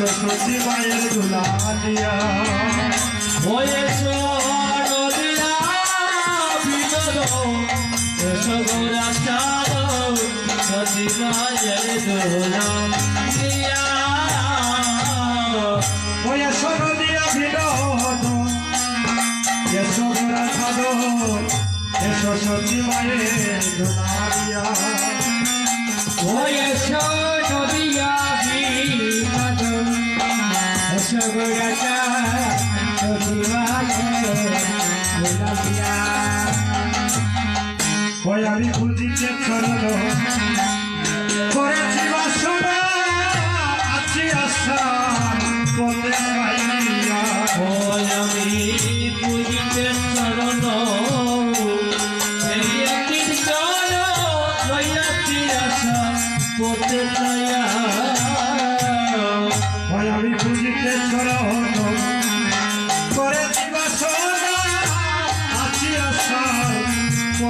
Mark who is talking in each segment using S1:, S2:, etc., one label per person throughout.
S1: সরস্বতী মায়ের দুলালিয়া
S2: হয়েছ নদিয়া এসো গোরা চাল সতী মায়ের
S1: দুলালিয়া হয়েছ নদিয়া বিনোদ এসো গোরা চাল এসো সতী মায়ের দুলালিয়া
S2: হয়েছ
S1: আমি বুঝিতে চলল করেছি বাসনা আছি আশা কোথায়
S2: আমি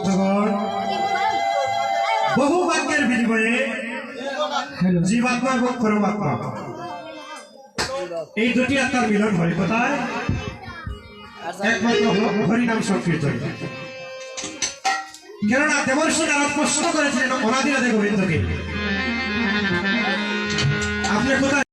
S1: ভক্তগণ বহু বাক্যের বিনিময়ে জীবাত্মা এবং পরমাত্মা এই দুটি আত্মার মিলন হয় কোথায়? একমাত্র হরিনাম সংকীর্তন। কেননা দেবর্ষী তারা প্রশ্ন করেছিলেন অনাদিরাধে গোবিন্দকে। আপনি কোথায়